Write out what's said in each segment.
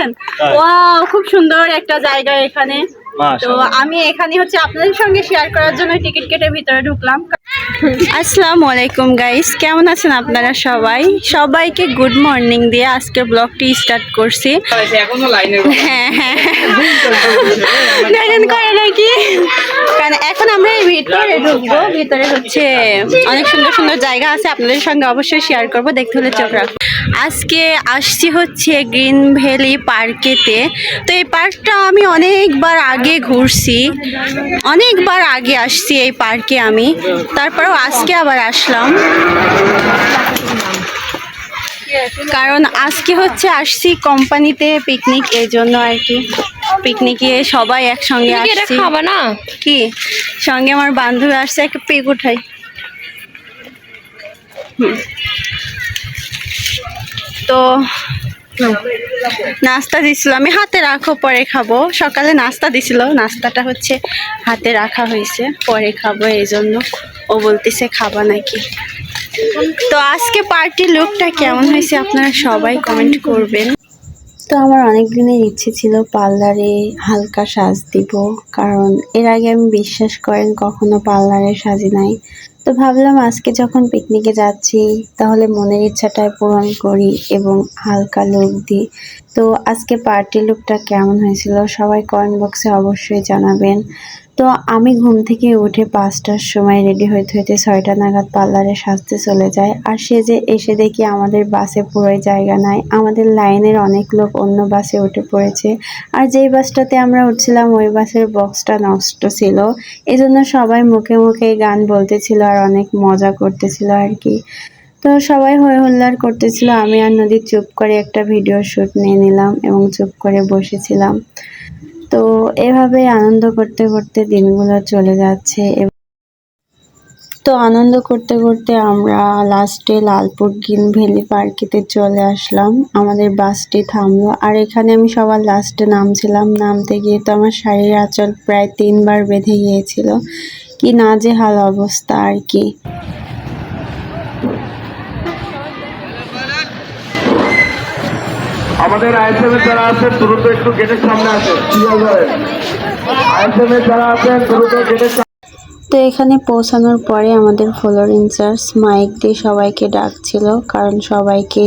তাই? ওয়াও খুব সুন্দর একটা জায়গা এখানে তো। আমি এখানে হচ্ছে আপনাদের সঙ্গে শেয়ার করার জন্য টিকিট কেটে ভিতরে ঢুকলাম। আসসালামু আলাইকুম গাইস কেমন আছেন আপনারা সবাই? সবাইকে গুড মর্নিং দিয়ে আজকের ব্লগটি স্টার্ট করছি। এখনও হ্যাঁ হ্যাঁ। দেখেন করে নাকি? কারণ এখন আমরা এই ভিতরে ঢুকবো ভিতরে হচ্ছে অনেক সুন্দর সুন্দর জায়গা আছে আপনাদের সঙ্গে অবশ্যই শেয়ার করব দেখতে হলে চোখ রাখুন আজকে আসছি হচ্ছে গ্রিন ভ্যালি পার্কেতে। তো এই পার্কটা আমি অনেকবার আগে ঘুরছি। অনেকবার আগে আসছি এই পার্কে আমি। তারপরেও আজকে আবার আসলাম। কারণ আজকে হচ্ছে আসছি কোম্পানিতে পিকনিক এই জন্য আর কি। পিকনিকে সবাই একসঙ্গে আসছি। খাবা না? কি? সঙ্গে আমার বান্ধবী আসছে একটা পিক উঠাই। তো নাস্তা দিছিল আমি হাতে রাখো, পরে খাব। সকালে নাস্তা দিছিল। নাস্তাটা হচ্ছে হাতে রাখা হয়েছে। পরে খাব, এই জন্য। ও বলতেছে, খাবা নাকি? তো আজকে পার্টির লুকটা কেমন হয়েছে আপনারা সবাই কমেন্ট করবেন। তো আমার অনেক দিনের ইচ্ছে ছিল পার্লারে হালকা সাজ দিব। কারণ এর আগে আমি বিশ্বাস করেন, কখনো পার্লারে সাজি নাই। তো ভাবলাম আজকে যখন পিকনিকে যাচ্ছি, তাহলে মনের ইচ্ছাটাই পূরণ করি এবং হালকা লুক দিই। তো আজকে পার্টি লুকটা কেমন হয়েছিল সবাই কমেন্ট বক্সে অবশ্যই জানাবেন। তো আমি ঘুম থেকে উঠে পাঁচটার সময় রেডি হইতে হইতে ছয়টা নাগাদ পার্লারে সাজতে চলে যায় আর সে যে এসে দেখি আমাদের বাসে পুরোই জায়গা নাই। আমাদের লাইনের অনেক লোক অন্য বাসে উঠে পড়েছে। আর যেই বাসটাতে আমরা উঠছিলাম, ওই বাসের বক্সটা নষ্ট ছিল। এজন্য সবাই মুখে মুখে গান বলতেছিল আর অনেক মজা করতেছিল আর কি। তো সবাই হই হুল্লার করতেছিল। আমি আর নদী চুপ করে একটা ভিডিও শ্যুট নিয়ে নিলাম এবং চুপ করে বসেছিলাম। তো এভাবে আনন্দ করতে করতে দিনগুলো চলে যাচ্ছে তো আনন্দ করতে করতে আমরা লাস্টে লালপুর গ্রিন ভ্যালি পার্কেতে চলে আসলাম। আমাদের বাসটি থামলো। আর এখানে আমি সবার লাস্টে নামছিলাম। নামতে গিয়ে তো আমার শাড়ির আঁচল প্রায় তিনবার বেঁধে গিয়েছিল। কি না যে হাল অবস্থা আর কি। আমাদের আইএসএম এর যারা আছেন দ্রুত একটু গেটের সামনে আসেন। আইএসএম এর যারা আছেন, দ্রুত গেটের তো এখানে পৌঁছানোর পরে আমাদের ফ্লোর ইনচার্জ মাইক দিয়ে সবাইকে ডাকছিল, কারণ সবাইকে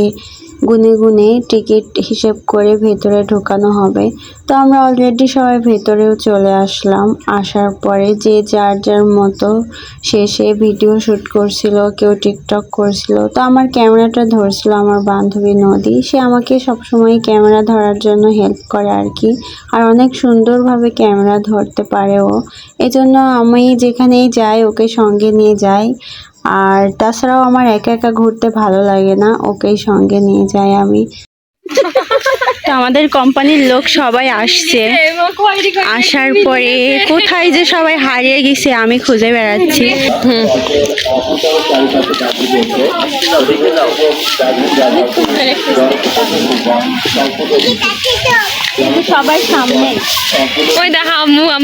গুনে গুনে টিকিট হিসেব করে ভেতরে ঢোকানো হবে। তো আমরা অলরেডি সবাই ভেতরেও চলে আসলাম। আসার পরে যে যার যার মতো শেষে ভিডিও শ্যুট করছিল, কেউ টিকটক করছিল, তো আমার ক্যামেরাটা ধরছিল আমার বান্ধবী নদী। সে আমাকে সবসময় ক্যামেরা ধরার জন্য হেল্প করে আর কি। আর অনেক সুন্দরভাবে ক্যামেরা ধরতে পারে ও। এজন্য আমি যেখানেই যাই, ওকে সঙ্গে নিয়ে যাই। আর তাছাড়াও আমার একা একা ঘুরতে ভালো লাগে না। ওকেই সঙ্গে নিয়ে যাই আমি। তো আমাদের কোম্পানির লোক সবাই আসছে। আসার পরে কোথায় যে সবাই হারিয়ে গেছে আমি খুঁজে বেড়াচ্ছি। সবাই সামনে। ওই দেখা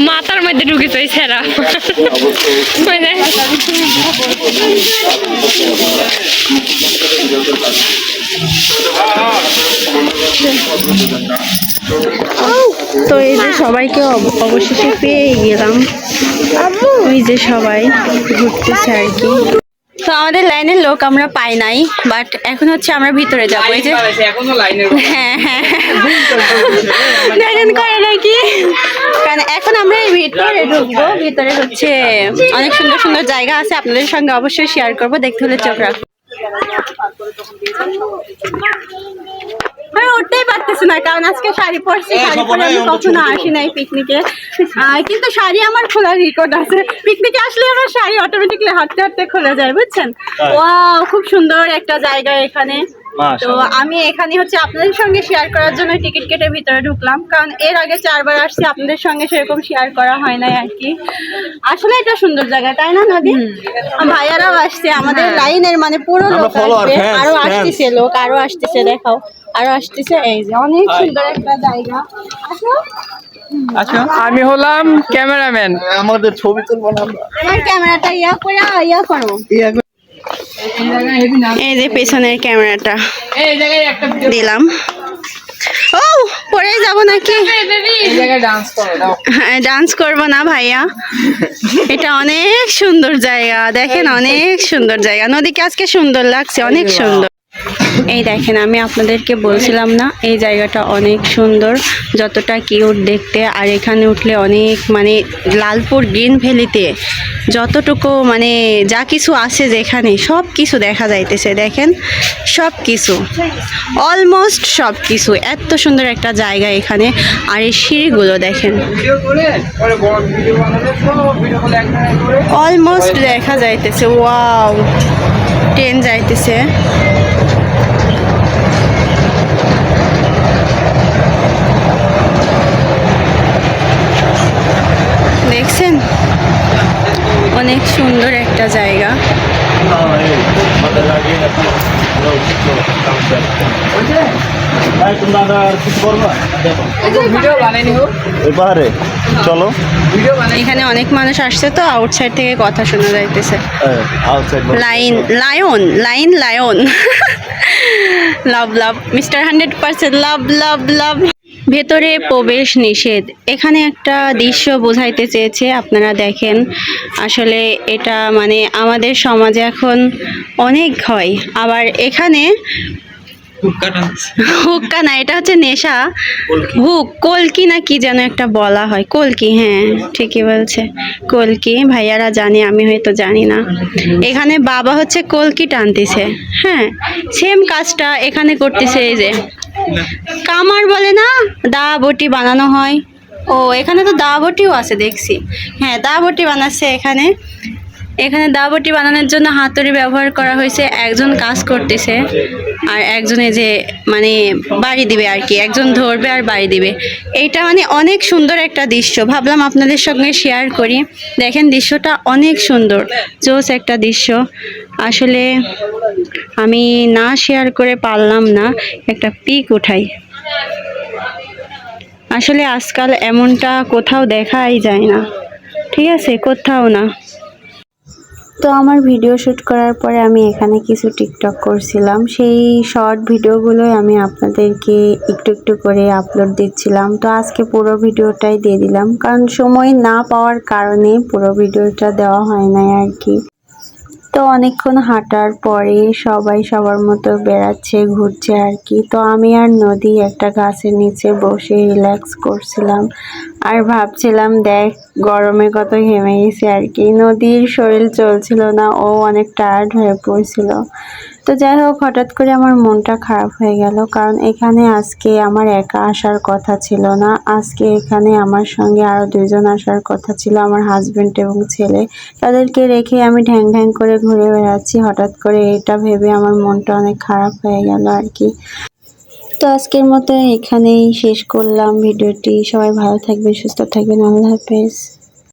মাথার মধ্যে ঢুকেছে ওই ছেঁড়া তো এই যে সবাইকে অব- অবশেষে পেয়ে গেলাম। ওই যে সবাই ঘুরতেছে আর কি। তো আমাদের লাইনের লোক আমরা পাই নাই বাট এখন হচ্ছে আমরা ভিতরে যাব। এই যে হ্যাঁ হ্যাঁ। দেখেন করে নাকি? কারণ এখন আমরা এই ভিতরে ঢুকবো। ভিতরে হচ্ছে অনেক সুন্দর সুন্দর জায়গা আছে আপনাদের সঙ্গে অবশ্যই শেয়ার করব। দেখতে হলে চোখ উঠতেই পারতেছি না কারণ আজকে শাড়ি পরছি শাড়ি পরে আমি কখনো আসি নাই পিকনিকে কিন্তু শাড়ি আমার খোলার রেকর্ড আছে। পিকনিকে আসলে আমার শাড়ি অটোমেটিকলি হাঁটতে হাঁটতে খোলা যায় বুঝছেন? ওয়াও খুব সুন্দর একটা জায়গা এখানে। তো আমি এখানে হচ্ছে আপনাদের সঙ্গে শেয়ার করার জন্য টিকিট কেটে ভিতরে ঢুকলাম কারণ এর আগে চারবার আসছি আপনাদের সঙ্গে সেরকম শেয়ার করা হয় নাই আর কি। আসলে এটা সুন্দর জায়গা তাই না নদী? ভাইয়ারাও আসছে আমাদের লাইনের মানে পুরো লোক আসবে আরও আসতেছে লোক আরও আসতেছে দেখাও। আরও আসতেছে এই যে অনেক সুন্দর একটা জায়গা। আসো। আমি হলাম ক্যামেরাম্যান। আমাদের ছবি তুলবো না আমার? ক্যামেরাটা ইয়া করে ইয়া করো। এই যে পেছনের ক্যামেরাটা। দিলাম। ও পড়ে যাব নাকি? এই জায়গায় ডান্স করো হ্যাঁ ডান্স করব না ভাইয়া। এটা অনেক সুন্দর জায়গা। দেখেন অনেক সুন্দর জায়গা। নদীকে আজকে সুন্দর লাগছে অনেক সুন্দর। এই দেখেন, আমি আপনাদেরকে বলছিলাম না, এই জায়গাটা অনেক সুন্দর, যতটা কিউট দেখতে, আর এখানে উঠলে অনেক মানে লালপুর গ্রিন ভ্যালিতে যতটুকু মানে যা কিছু আছে যেখানে, সব কিছু দেখা যাইতেছে, দেখেন, সব কিছু অলমোস্ট সব কিছু, এত সুন্দর একটা জায়গা এখানে, আর এই সিঁড়িগুলো দেখেন। অলমোস্ট দেখা যাইতেছে ওয়াও ট্রেন যাইতেছে দেখছেন অনেক সুন্দর একটা জায়গা। এবারে চলো। এখানে অনেক মানুষ আসছে তো আউটসাইড থেকে কথা শোনা যাইতেছে। Line lion line lion love love mister hundred percent love love love ভেতরে প্রবেশ নিষেধ। এখানে একটা দৃশ্য বোঝাইতে চেয়েছে, আপনারা দেখেন। আসলে এটা মানে আমাদের সমাজে এখন অনেক হয়। আবার এখানে হুক্কা না এটা হচ্ছে নেশা। হুক কলকি না কি যেন একটা বলা হয়। কলকি হ্যাঁ ঠিকই বলছে। কলকি ভাইয়ারা জানে আমি হয়তো জানি না। এখানে বাবা হচ্ছে কলকি টানতেছে। হ্যাঁ সেম কাজটা এখানে করতেছে এই যে। কামার বলে না দা বটি বানানো হয়। ও এখানে তো দা বটিও আছে দেখছি। হ্যাঁ দা বটি বানাচ্ছে এখানে। এখানে দা বটি বানানোর জন্য হাতুড়ি ব্যবহার করা হয়েছে। একজন কাজ করতেছে আর একজনে যে মানে বাড়ি দিবে আর কি, একজন ধরবে আর বাড়ি দিবে। এইটা মানে অনেক সুন্দর একটা দৃশ্য। ভাবলাম আপনাদের সঙ্গে শেয়ার করি। দেখেন দৃশ্যটা অনেক সুন্দর, জোস একটা দৃশ্য। আসলে আমি না শেয়ার করে পারলাম না, একটা পিক উঠাই। আসলে আজকাল এমনটা কোথাও দেখাই যায় না। ঠিক আছে? কোথাও না। তো আমার ভিডিও শ্যুট করার পরে আমি এখানে কিছু টিকটক করছিলাম। সেই শর্ট ভিডিওগুলোই আমি আপনাদেরকে একটু একটু করে আপলোড দিচ্ছিলাম। তো আজকে পুরো ভিডিওটাই দিয়ে দিলাম। কারণ সময় না পাওয়ার কারণে পুরো ভিডিওটা দেওয়া হয় নাই আর কি। তো অনেকক্ষণ হাঁটার পরে সবাই সবার মতো বেড়াচ্ছে, ঘুরছে আর কি। তো আমি আর নদী একটা গাছের নিচে বসে রিল্যাক্স করছিলাম আর ভাবছিলাম, দেখ, গরমে কত ঘেমে গেছে আর কি। নদীর শরীর চলছিল না, ও অনেক টায়ার্ড হয়ে পড়ছিল। তো যাই হোক, হঠাৎ করে আমার মনটা খারাপ হয়ে গেল। কারণ এখানে আজকে আমার একা আসার কথা ছিল না। আজকে এখানে আমার সঙ্গে আরও দুজন আসার কথা ছিল, আমার হাজব্যান্ড এবং ছেলে। তাদেরকে রেখে আমি ঢ্যাং ঢ্যাং করে ঘুরে বেড়াচ্ছি। হঠাৎ করে এটা ভেবে আমার মনটা অনেক খারাপ হয়ে গেল আর কি। তো আজকের মতো এখানেই শেষ করলাম ভিডিওটি। সবাই ভালো থাকবেন, সুস্থ থাকবেন। আল্লাহ হাফেজ।